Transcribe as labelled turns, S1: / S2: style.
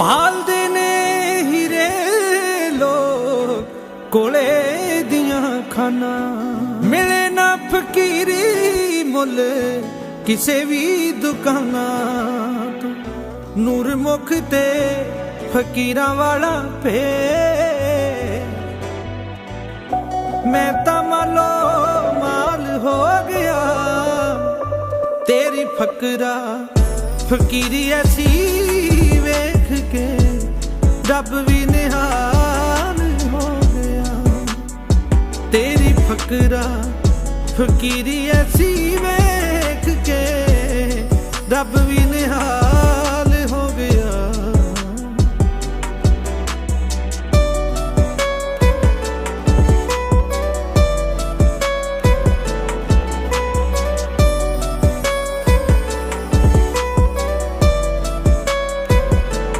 S1: ਪਾਲਦੇ ਨੇ ਹੀਰੇ ਲੋਕ ਕੋਲੇ ਦੀਆਂ ਖਾਨਾ। ਮਿਲੇ ਨਾ ਫਕੀਰੀ ਮੁੱਲ ਕਿਸੇ ਵੀ ਦੁਕਾਨਾਂ ਤੋਂ। ਨੂਰ ਮੁਖ ਤੇ ਫਕੀਰਾਂ ਵਾਲਾ ਪੇ ਮੈਂ ਤਾਂ ਮਾਲੋ ਮਾਲ ਹੋ ਗਿਆ। ਤੇਰੀ ਫਕਰਾ ਫਕੀਰੀ ਐਸੀ ਰੱਬ ਵੀ ਨਿਹਾਲ ਹੋ ਗਿਆ। ਤੇਰੀ ਫਕਰਾ ਫਕੀਰੀ ਐਸੀ ਵੇਖ ਕੇ ਰੱਬ ਵੀ ਨਿਹਾਲ